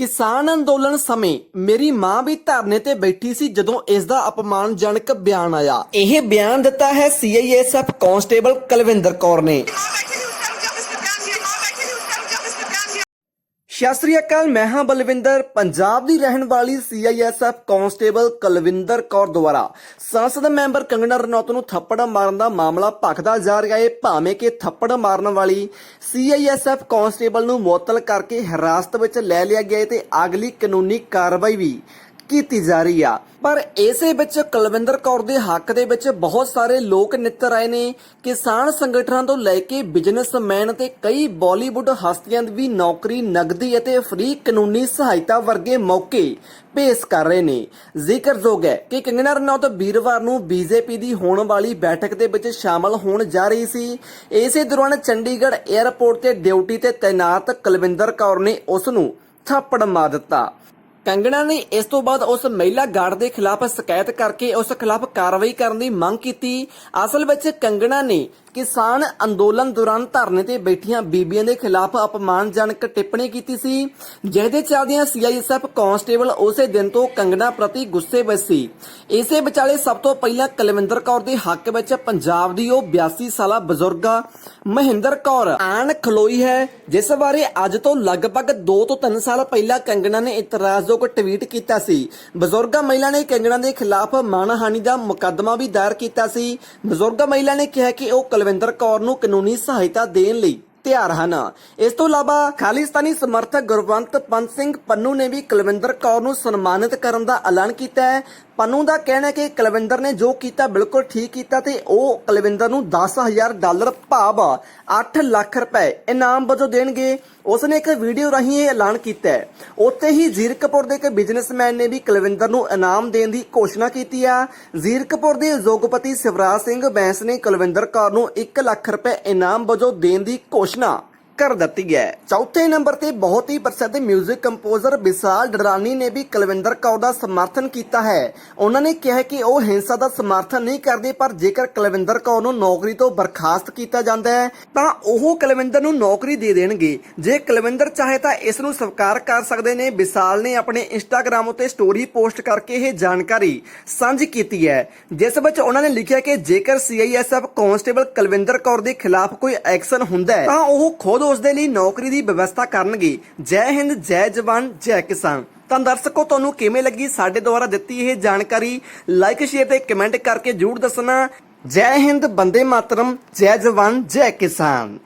ਕਿਸਾਨ ਅੰਦੋਲਨ ਸਮੇਂ ਮੇਰੀ ਮਾਂ ਵੀ ਧਰਨੇ ਤੇ ਬੈਠੀ ਸੀ ਜਦੋਂ ਇਸ ਦਾ ਅਪਮਾਨਜਨਕ ਬਿਆਨ ਆਇਆ। ਇਹ ਬਿਆਨ ਦਿੱਤਾ ਹੈ ਸੀਆਈਐਸਐਫ ਕਾਂਸਟੇਬਲ ਕੁਲਵਿੰਦਰ ਕੌਰ ਨੇ। ਸਤਿ ਸ਼੍ਰੀ ਅਕਾਲ ਮੈਂ ਹਾਂ ਬਲਵਿੰਦਰ, ਪੰਜਾਬ ਦੀ ਰਹਿਣ ਵਾਲੀ ਸੀਆਈਐਸਐਫ ਕਾਂਸਟੇਬਲ ਕੁਲਵਿੰਦਰ ਕੌਰ ਦੁਆਰਾ ਸੰਸਦ ਮੈਂਬਰ ਕੰਗਣਾ ਰਣੌਤ ਨੂੰ ਥੱਪੜ ਮਾਰਨ ਦਾ ਮਾਮਲਾ ਭਖਦਾ ਜਾ ਰਿਹਾ ਹੈ ਭਾਵੇਂ ਕਿ ਥੱਪੜ ਮਾਰਨ ਵਾਲੀ ਸੀਆਈਐਸਐਫ ਕਾਂਸਟੇਬਲ ਨੂੰ ਮੁਅੱਤਲ ਕਰਕੇ ਹਿਰਾਸਤ ਵਿੱਚ ਲੈ ਲਿਆ ਗਿਆ ਤੇ ਅਗਲੀ ਕਾਨੂੰਨੀ ਕਾਰਵਾਈ ਵੀ ਕੀਤੀ ਜਾ ਰਹੀ ਆ। ਪਰ ਇਸੇ ਵਿੱਚ ਕੁਲਵਿੰਦਰ ਕੌਰ ਦੇ ਹੱਕ ਦੇ ਵਿੱਚ ਬਹੁਤ ਸਾਰੇ ਲੋਕ ਨਿੱਤਰ ਆਏ ਨੇ। ਕਿਸਾਨ ਸੰਗਠਨਾਂ ਤੋਂ ਲੈ ਕੇ ਬਿਜ਼ਨਸਮੈਨ ਤੇ ਕਈ ਬਾਲੀਵੁੱਡ ਹਸਤੀਆਂ ਦੀ ਵੀ ਨੌਕਰੀ, ਨਗਦੀ ਅਤੇ ਫ੍ਰੀ ਕਾਨੂੰਨੀ ਸਹਾਇਤਾ ਵਰਗੇ ਮੌਕੇ ਪੇਸ਼ ਕਰ ਰਹੇ ਨੇ। ਜ਼ਿਕਰਯੋਗ ਹੈ ਕਿ ਕੰਗਨਾ ਰਣੌਤ ਵੀਰਵਾਰ ਨੂੰ ਬੀਜੇਪੀ ਦੀ ਹੋਣ ਵਾਲੀ ਬੈਠਕ ਦੇ ਵਿੱਚ ਸ਼ਾਮਲ ਹੋਣ ਜਾ ਰਹੀ ਸੀ। ਇਸੇ ਦੌਰਾਨ ਚੰਡੀਗੜ੍ਹ 에ਅਰਪੋਰਟ ਤੇ ਡਿਊਟੀ ਤੇ ਤਾਇਨਾਤ ਕੁਲਵਿੰਦਰ ਕੌਰ ਨੇ ਉਸ ਨੂੰ ਥੱਪੜ ਮਾਰ ਦਿੱਤਾ। ਕੰਗਣਾ ਨੇ ਇਸ ਤੋਂ ਬਾਅਦ ਉਸ ਮਹਿਲਾ ਗਾਰਡ ਦੇ ਖਿਲਾਫ ਸ਼ਿਕਾਇਤ ਕਰਕੇ ਉਸ ਖਿਲਾਫ ਕਾਰਵਾਈ ਕਰਨ ਦੀ ਮੰਗ ਕੀਤੀ। ਅਸਲ ਵਿੱਚ ਕੰਗਣਾ ਨੇ ਕਿਸਾਨ ਅੰਦੋਲਨ ਦੌਰਾਨ ਧਰਨੇ ਤੇ ਬੈਠੀਆਂ ਬੀਬੀਆਂ ਦੇ ਖਿਲਾਫ ਅਪਮਾਨਜਨਕ ਟਿੱਪਣੀ ਕੀਤੀ ਸੀ, ਜਿਹਦੇ ਚੱਲਦਿਆਂ ਸੀਆਈਐਸਐਫ ਕਾਂਸਟੇਬਲ ਉਸੇ ਦਿਨ ਤੋਂ ਕੰਗਣਾ ਪ੍ਰਤੀ ਗੁੱਸੇ ਵਿੱਚ ਸੀ। ਇਸੇ ਵਿਚਾਲੇ ਸਭ ਤੋਂ ਪਹਿਲਾਂ ਕੁਲਵਿੰਦਰ ਕੌਰ ਦੇ ਹੱਕ ਵਿੱਚ ਪੰਜਾਬ ਦੀ ਉਹ 82 ਸਾਲਾ ਬਜ਼ੁਰਗਾ ਮਹਿੰਦਰ ਕੌਰ ਆਣ ਖਲੋਈ ਹੈ, ਜਿਸ ਬਾਰੇ ਅੱਜ ਤੋਂ ਲਗਭਗ 2 ਤੋਂ 3 ਸਾਲ ਪਹਿਲਾਂ ਕੰਗਣਾ ਨੇ ਇਤਰਾਜ਼ਯੋਗ ਟਵੀਟ ਕੀਤਾ ਸੀ। ਬਜ਼ੁਰਗਾ ਮਹਿਲਾ ਨੇ ਕੰਗਣਾ ਦੇ ਖਿਲਾਫ ਮਾਨਹਾਨੀ ਦਾ ਮੁਕੱਦਮਾ ਵੀ ਦਾਇਰ ਕੀਤਾ ਸੀ। ਬਜ਼ੁਰਗਾ ਮਹਿਲਾ ਨੇ ਕਿਹਾ ਕਿ ਉਹ ਕੁਲਵਿੰਦਰ ਕੌਰ ਨੂੰ ਕਾਨੂੰਨੀ ਸਹਾਇਤਾ ਦੇਣ ਲਈ ਤਿਆਰ ਹਨ। ਇਸ ਤੋਂ ਇਲਾਵਾ ਖਾਲਿਸਤਾਨੀ ਸਮਰਥਕ ਗੁਰਵੰਤ ਪੰਤ ਸਿੰਘ ਪੰਨੂ ਨੇ ਵੀ ਕੁਲਵਿੰਦਰ ਕੌਰ ਨੂੰ ਸਨਮਾਨਿਤ ਕਰਨ ਦਾ ਐਲਾਨ ਕੀਤਾ ਹੈ। ਪੰਨੂ ਦਾ ਕਹਿਣਾ ਹੈ ਕਿ ਕੁਲਵਿੰਦਰ ਨੇ ਜੋ ਕੀਤਾ ਬਿਲਕੁਲ ਠੀਕ ਕੀਤਾ ਤੇ ਉਹ ਕੁਲਵਿੰਦਰ ਨੂੰ 10000 ਡਾਲਰ ਭਾਵ 8 ਲੱਖ ਰੁਪਏ ਇਨਾਮ ਵਜੋਂ ਦੇਣਗੇ। ਉਸ ਨੇ ਇੱਕ ਵੀਡੀਓ ਰਾਹੀਂ ਇਹ ਐਲਾਨ ਕੀਤਾ ਹੈ। ਉੱਥੇ ਹੀ ਜ਼ੀਰਕਪੁਰ ਦੇ ਇੱਕ ਬਿਜ਼ਨਸਮੈਨ ਨੇ ਵੀ ਕੁਲਵਿੰਦਰ ਨੂੰ ਇਨਾਮ ਦੇਣ ਦੀ ਘੋਸ਼ਣਾ ਕੀਤੀ ਆ। ਜ਼ੀਰਕਪੁਰ ਦੇ ਉਦਯੋਗਪਤੀ ਸ਼ਿਵਰਾਜ ਸਿੰਘ ਬੈਂਸ ਨੇ ਕੁਲਵਿੰਦਰ ਕੌਰ ਨੂੰ 1 ਲੱਖ ਰੁਪਏ ਇਨਾਮ ਵਜੋਂ ਦੇਣ ਦੀ ਘੋਸ਼ਣਾ। ਕਰ ਦਿੱਤੀ ਹੈ। ਚੌਥੇ ਨੰਬਰ ਤੇ ਬਹੁਤ ਹੀ ਪ੍ਰਸਿੱਧ 뮤직 ਕੰਪੋਜ਼ਰ ਵਿਸਾਲ ਡਰਾਨੀ ਨੇ ਵੀ ਕੁਲਵਿੰਦਰ ਕੌਰ ਦਾ ਸਮਰਥਨ ਕੀਤਾ ਹੈ। ਉਹਨਾਂ ਨੇ ਕਿਹਾ ਕਿ ਉਹ ਹਿੰਸਾ ਦਾ ਸਮਰਥਨ ਨਹੀਂ ਕਰਦੇ, ਪਰ ਜੇਕਰ ਕੁਲਵਿੰਦਰ ਕੌਰ ਨੂੰ ਨੌਕਰੀ ਤੋਂ ਬਰਖਾਸਤ ਕੀਤਾ ਜਾਂਦਾ ਹੈ, ਤਾਂ ਉਹ ਕੁਲਵਿੰਦਰ ਨੂੰ ਨੌਕਰੀ ਦੇ ਦੇਣਗੇ। ਜੇ ਕੁਲਵਿੰਦਰ ਚਾਹੇ ਤਾਂ ਇਸ ਨੂੰ ਸਵੀਕਾਰ ਕਰ ਸਕਦੇ ਨੇ। ਵਿਸਾਲ ਨੇ ਆਪਣੇ ਇੰਸਟਾਗ੍ਰam ਉਤੇ ਸਟੋਰੀ ਪੋਸਟ ਕਰਕੇ ਇਹ ਜਾਣਕਾਰੀ ਸਾਂਝੀ ਕੀਤੀ ਹੈ। ਜਿਸ ਵਿੱਚ ਉਹਨਾਂ ਨੇ ਲਿਖਿਆ ਕਿ ਜੇਕਰ ਸੀਆਈਐਸਐਫ ਕਾਂਸਟੇਬਲ ਕੁਲਵਿੰਦਰ ਕੌਰ ਦੇ ਖਿਲਾਫ ਕੋਈ ਐਕਸ਼ਨ ਹੁੰਦਾ ਹੈ, ਤਾਂ ਉਹ ਖੁਦ ਉਸ ਦੇ ਲਈ ਨੌਕਰੀ ਦੀ ਵਿਵਸਥਾ ਕਰਨਗੇ। ਜੈ ਹਿੰਦ, ਜੈ ਜਵਾਨ, ਜੈ ਕਿਸਾਨ। ਤਾਂ ਦਰਸ਼ਕੋ, ਤੁਹਾਨੂੰ ਕਿਵੇਂ ਲੱਗੀ ਸਾਡੇ ਦੁਆਰਾ ਦਿੱਤੀ ਇਹ ਜਾਣਕਾਰੀ? ਲਾਈਕ ਸ਼ੇਅਰ ਤੇ ਕਮੈਂਟ ਕਰਕੇ ਜਰੂਰ ਦੱਸਣਾ। ਜੈ ਹਿੰਦ, ਬੰਦੇ ਮਾਤਰਮ, ਜੈ ਜਵਾਨ, ਜੈ ਕਿਸਾਨ।